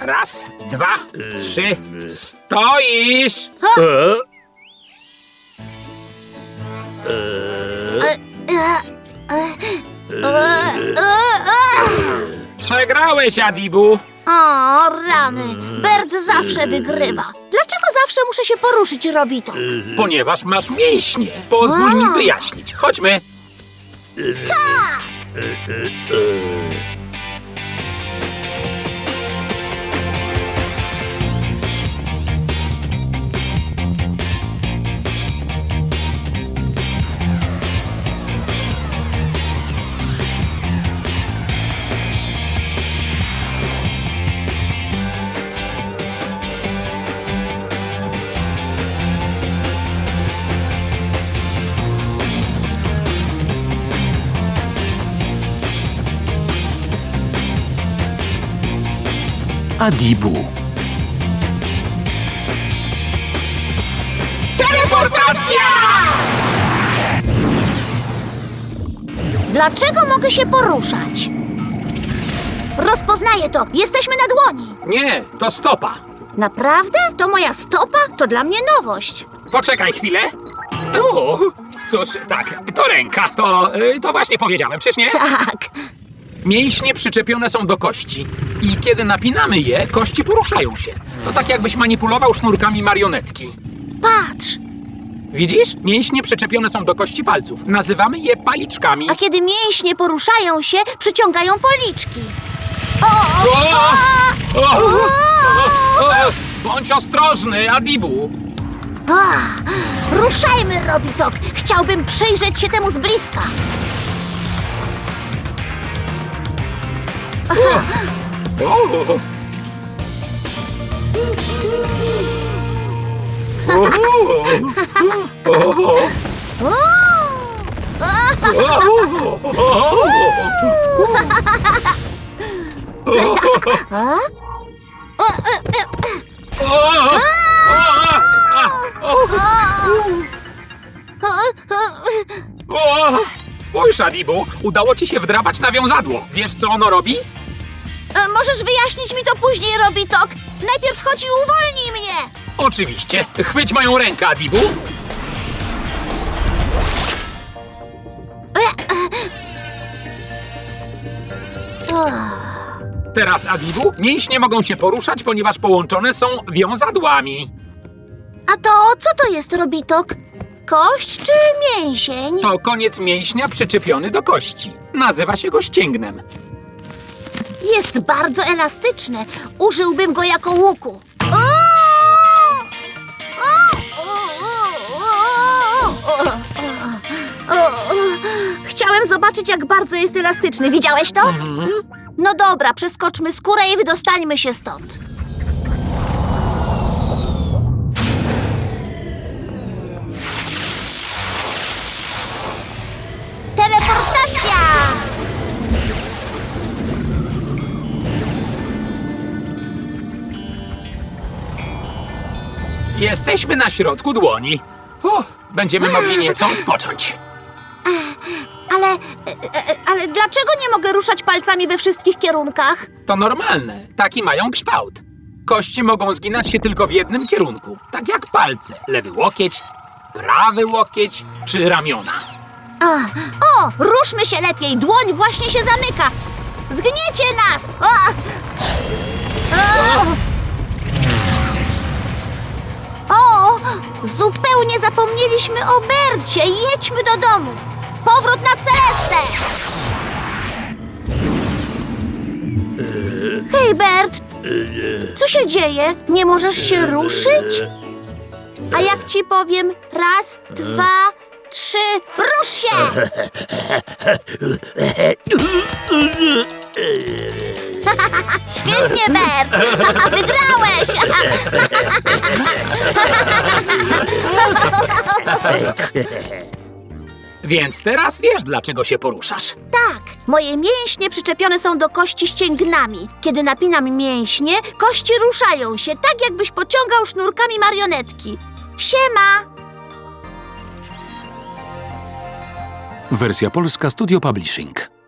Raz, dwa, trzy. Stoisz! Przegrałeś, Adibu. O, rany. Bert zawsze wygrywa. Dlaczego zawsze muszę się poruszyć, Robito? Ponieważ masz mięśnie. Pozwól mi wyjaśnić. Chodźmy. Adibu. Teleportacja! Dlaczego mogę się poruszać? Rozpoznaję to. Jesteśmy na dłoni. Nie, to stopa. Naprawdę? To moja stopa? To dla mnie nowość. Poczekaj chwilę. O, cóż, tak, to ręka. To, y, to właśnie powiedziałem, czyż nie? Tak. Mięśnie przyczepione są do kości i kiedy napinamy je, kości poruszają się. To tak jakbyś manipulował sznurkami marionetki. Patrz. Widzisz? Mięśnie przyczepione są do kości palców. Nazywamy je paliczkami. A kiedy mięśnie poruszają się, przyciągają policzki. O! O! O! O! Bądź ostrożny, Adibu. A, ruszajmy, Robitok. Chciałbym przyjrzeć się temu z bliska. Spójrz, Adibu, udało ci się wdrapać na wiązadło. Wiesz, co ono robi? E, Możesz wyjaśnić mi to później, Robitok. Najpierw chodź i uwolnij mnie. Oczywiście. Chwyć moją rękę, Adibu. Teraz, Adibu, mięśnie mogą się poruszać, ponieważ połączone są wiązadłami. A to co to jest, Robitok? Kość czy mięsień? To koniec mięśnia przyczepiony do kości. Nazywa się go ścięgnem. Jest bardzo elastyczny. Użyłbym go jako łuku. Chciałem zobaczyć, jak bardzo jest elastyczny. Widziałeś to? No dobra, przeskoczmy skórę i wydostańmy się stąd. Jesteśmy na środku dłoni. Będziemy mogli nieco odpocząć. Ale, e, e, ale dlaczego nie mogę ruszać palcami we wszystkich kierunkach? To normalne. Taki mają kształt. Kości mogą zginać się tylko w jednym kierunku. Tak jak palce. Lewy łokieć, prawy łokieć czy ramiona. A, o, ruszmy się lepiej, dłoń właśnie się zamyka. Zgniecie nas! O! o, zupełnie zapomnieliśmy o Bercie. Jedźmy do domu. Powrót na Celestę! Hej, Bert, co się dzieje? Nie możesz się ruszyć? A jak ci powiem raz, dwa, trzy, rusz się! Świetnie, Bert! Wygrałeś! Więc teraz wiesz, dlaczego się poruszasz. Tak, moje mięśnie przyczepione są do kości ścięgnami. Kiedy napinam mięśnie, kości ruszają się, tak jakbyś pociągał sznurkami marionetki. Siema! Wersja polska Studio Publishing.